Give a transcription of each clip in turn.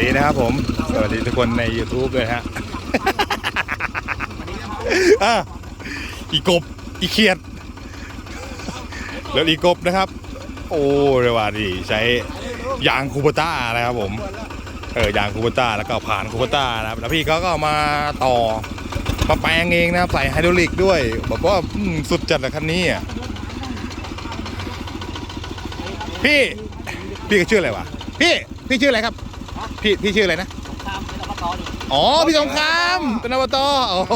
ดีนะครับผม สวัสดีทุกคนใน YouTube เลยฮะอีกบ อีเขียด แล้วอีกบนะครับ โอ้เรียกว่าดีใช้ยางคูปต้านะครับผม เออยางคูปต้าแล้วก็ผ่านคูปต้านะครับแล้วพี่เขาก็มาต่อมาแปลงเองนะครับใส่ไฮดรอลิกด้วยแบบว่าสุดจัดเลยคันนี้อะพี่ พี่ก็ชื่ออะไรวะพี่ พี่ชื่ออะไรครับ พี่พี่ชื่ออะไรนะตามเป็นอบตนี่อ๋อพี่สงครามเป็นอบตโอ้โห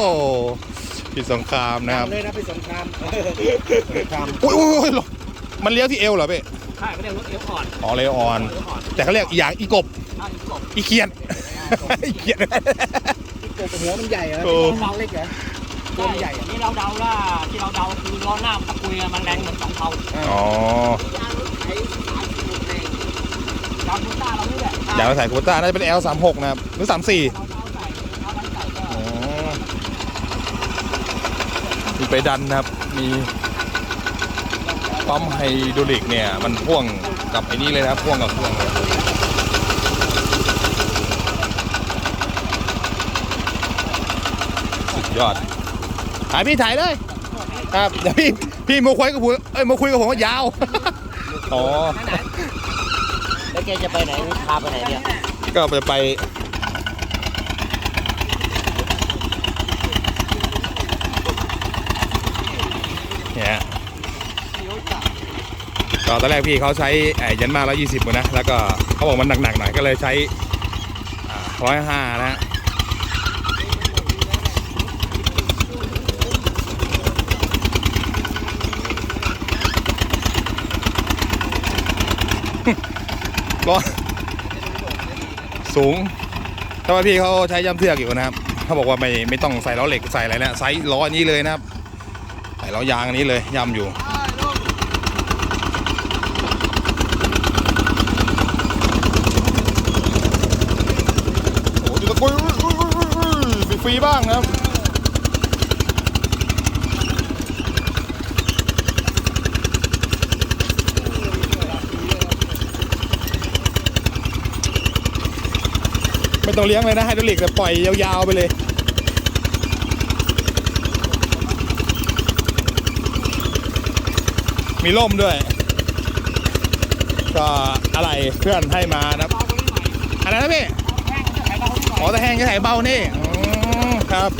พี่สงครามนะครับเลยนะไปสงครามสงครามอุ้ยอุ้ยอุ้ยมันเลี้ยวที่เอวเหรอพี่ใช่เขาเรียกรถเอฟพอร์ตอ๋อเลี้ยวออน เอฟพอร์ตแต่เขาเรียกอีอย่างอีกบถ้าอีกกบอีเขียด อีเขียดอีกกบหัวมันใหญ่เหรอโอ้เราเล็กเหรอตัวมันใหญ่อันนี้เราเดาว่าที่เราเดาคือล้อหน้ามันตะกุยอะมันแรงเหมือนสองเท่าอ๋อดาวพุต้าเรานี่แหละ อยากไปใส่คูต้าน่าจะเป็น L36 นะครับ หรือ 34เราเดาใส่เราดันใส่ก็อ๋อมีไปดันนะครับ มีปั๊มไฮดรอลิกเนี่ย มันพ่วงกับไอ้นี่เลยนะครับ พ่วงกับเครื่องเลยสุดยอดถ่ายพี่ถ่ายเลย ครับ เดี๋ยวพี่ พี่มาคุยกับผมเอ้ยมาคุยกับผมว่ายาว อ๋อ แกจะไปไหนพาไปไหนเนี่ยก็จะไป เนี่ยก็ตอนแรกพี่เขาใช้ไอ้ยันมา120นะ แล้วก็เขาบอกมันหนักๆหน่อยก็เลยใช้ร้อยห้านะฮะ ร้อยสูงแต่ว่าพี่เขาใช้ย่ำเทือกอยู่นะครับเขาบอกว่าไม่ไม่ต้องใส่ล้อเหล็กใส่อะไรนะใส่ล้อนี้เลยนะครับ ใส่ล้อยางอันนี้เลยย่ำอยู่โอ้โหจุดตะกุยฟรีบ้างนะครับ ไม่ต้องเลี้ยงเลยนะไฮดรอลิกแต่ปล่อยยาวๆไปเลยมีร่มด้วย ก็อะไรเพื่อนให้มานะอะไรนะพี่อ๋อแต่แห้งจะถ่ายเบานี่ครับ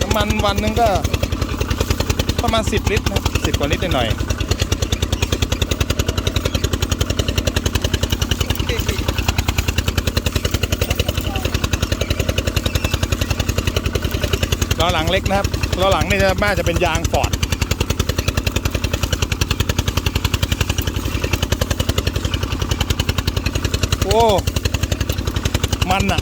น้ำมันวันนึงก็ ประมาณ10ลิตรนะสิบกว่าลิตรหน่อย ล้อหลังเล็กนะครับล้อหลังนี่จะน่าจะเป็นยางฟอร์ดโอ้มันอะ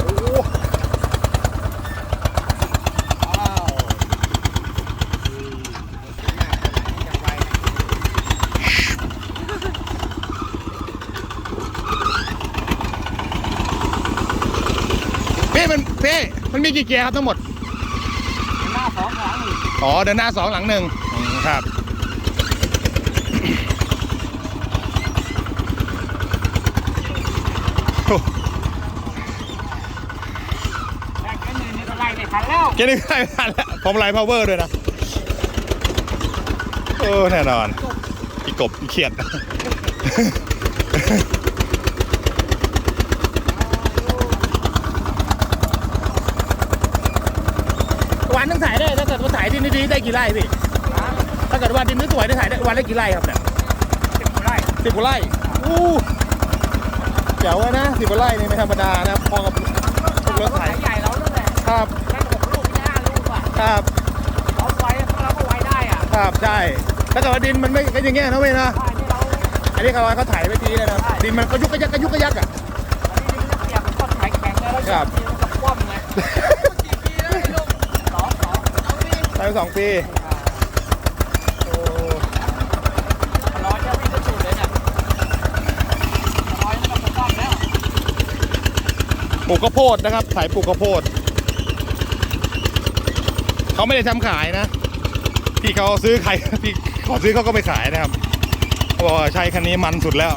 โอ้ พี่มันพี่มันมีกี่เกียร์ครับทั้งหมด หน้าสองหลังหนึ่งอ๋อเดินหน้าสองหลังหนึ่งอืมครับแรกแค่หนึ่งนี่ก็ไล่ไม่ทันแล้วเกนี่ไม่ทันแล้วผมไลน์พาวเวอร์ด้วยนะโอ้แน่นอน อีกบอีเขียด วันนึงถ่ายได้ถ้าเกิดว่าถ่ายดินดีๆได้กี่ไร่พี่ถ้าเกิดว่าดินไม่สวยได้ถ่ายได้วันละกี่ไร่ครับเนี่ยเจ็บไล่สิบกว่าไร่อู้เจ๋วอะนะสิบกว่าไร่นี่ไม่ธรรมดานะพอกับพวกรถไถใหญ่เรานั่นแหละครับแม่ก็บอกลูกที่ห้าลูกอะครับเราไว้เราก็ไว้ได้อะครับใช่ถ้าเกิดว่าดินมันไม่เป็นอย่างเงี้ยนะเว้ยนะใช่นี่เราอันนี้เขาเขาถ่ายไปทีเลยนะดินมันก็ยุกกระยักกระยุกกระยักอะอันนี้มันเสียบเป็นต้นไม้แข็งแล้วแล้วครับเสียบกับคว่ำไงกี่ปีแล้วไอ้ลูกสองสอง สองปีถ่ายไปสองปีโอ้ร้อยจะวิ่งก็สุดเลยเนี่ยร้อยมันก็คว่ำแล้วปลูกข้าวโพดนะครับสายปลูกข้าวโพดเขาไม่ได้ทำขายนะพี่เขาซื้อใครพี่ขอซื้อเขาก็ไม่ขายนะครับเขาบอกว่าใช้คันนี้มันสุดแล้ว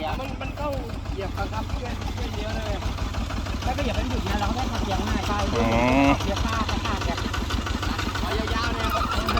ียมันมันเข้าเหยียบคันครับเพื่อนเพื่อนเดียเลยแล้วก็เหยียบเป็นหยุดนะเราไม่ทำเสียร์ง่ายไปเหยียบผ้าผ้าเกียยาวๆเนี่ย